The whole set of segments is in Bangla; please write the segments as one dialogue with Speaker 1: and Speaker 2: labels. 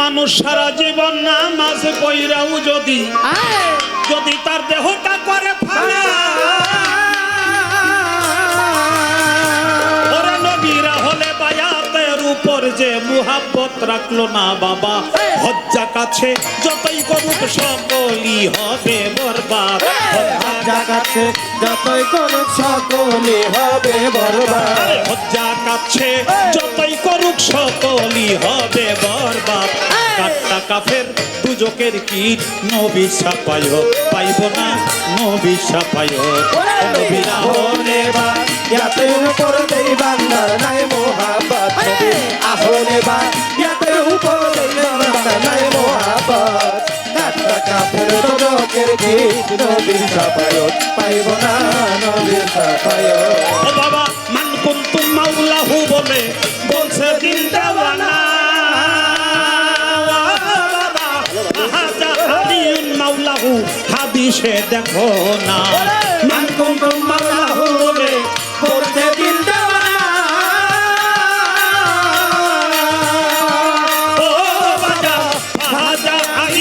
Speaker 1: মানুষ সারা জীবন নামাজ পইরাও যদি যদি তার দেহটা করে ফালা। উপর যে মুহাব্বত রাখল না বাবা হজ্জা কাছে যতই করুক সকলই হবে বরবাদ।
Speaker 2: জাগাচ্ছে যতই করুক সকলে হবে বরবাদ।
Speaker 1: হজ্জা কাছে যতই করুক সকলই হবে বরবাদ। কাট্টা কাফের দুজকের কীট নবী সাপায় পাইব না? নবী সাপায় নবীরা
Speaker 2: আহনে বা? ইয়াতে উপর দেই বান্দার নাই মোহাব্বত। নবী আহনে বা? ইয়াতে উপর দেই বান্দার নাই মোহাব্বত। কাটটা কাফের দরকের গীত নবীর সাফায়ত পাইব না নবীর সাফায়ত।
Speaker 1: ও বাবা মান কুন্তুম মাওলাহু বলে বলছে দিন দেওয়ানা হাদিসে দেখো না। মান কুন্তুম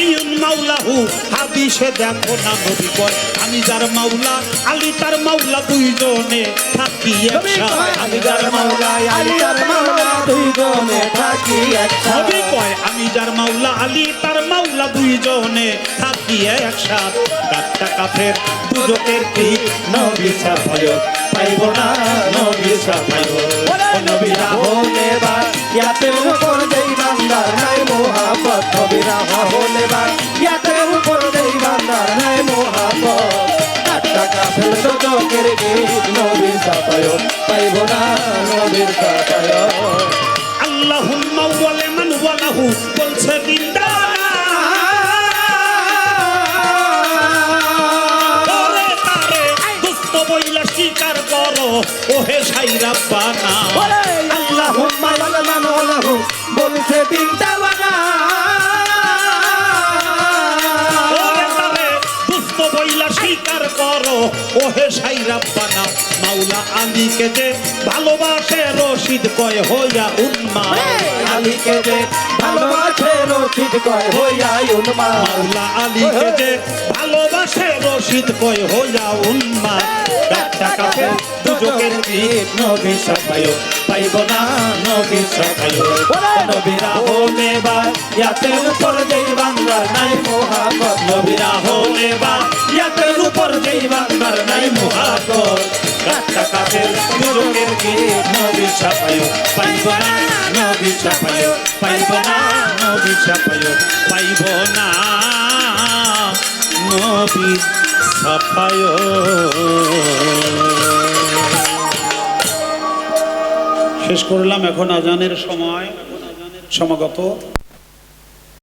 Speaker 1: আলিউন মাওলাহু হাদিসে দেখো না নবী কয় আমি যার মাওলা আলী তার মাওলা দুইজনে থাকি একসাথে।
Speaker 2: আমি যার মাওলায় আলী তার মাওলা দুইজনে থাকি একসাথে।
Speaker 1: নবী কয় আমি যার মাওলা আলী তার মাওলা দুইজনে থাকি একসাথ। কাটটা কাফের দুজকের কি? নবী সাফায় পাইব না নবী সাফায়
Speaker 2: ও নবীরা টাকা কাফের তো চোখের গীত নবীর সাফায়ত পাইব না নবীর সাফায়ত
Speaker 1: আল্লাহুম্মা ওয়ালে মান ওয়ালাহু বলছে দিনদার স্বীকার করো ওহে সাইরা পানা
Speaker 2: আল্লাহুম্মা লালানা লাহু বলছে
Speaker 1: বইলা স্বীকার করো। ওহে সাই রাব্বানা মাওলা আলীকে যে ভালোবাসে রশিদ কয় হইয়া উন্মা
Speaker 2: আলীকে যে ভালোবাসে রচিত কয় হইয়া উন্মা
Speaker 1: মাওলা আলীকে যে ভালোবাসে রশিদ কয় হইয়া উন্মা কাটা কাপে দুজকের গীত নবী সাফায় পাইব না নবী সাফায় নবীরা হলে বা ইয়াতে উপর যেই বাংলা নাই মোহাম্মদ নবীরা হলে বা। ইয়াতে উপর যেই বাংলার নাই মোহাম্মদ কাটা কাপের দুজকের গীত নবী সাফায় পাইব না, নবী সাফায় পাইব না, নবী সাফায় পাইব না, নবী সাফায় শেষ করলাম এখন আজানের সময়, সমাগত।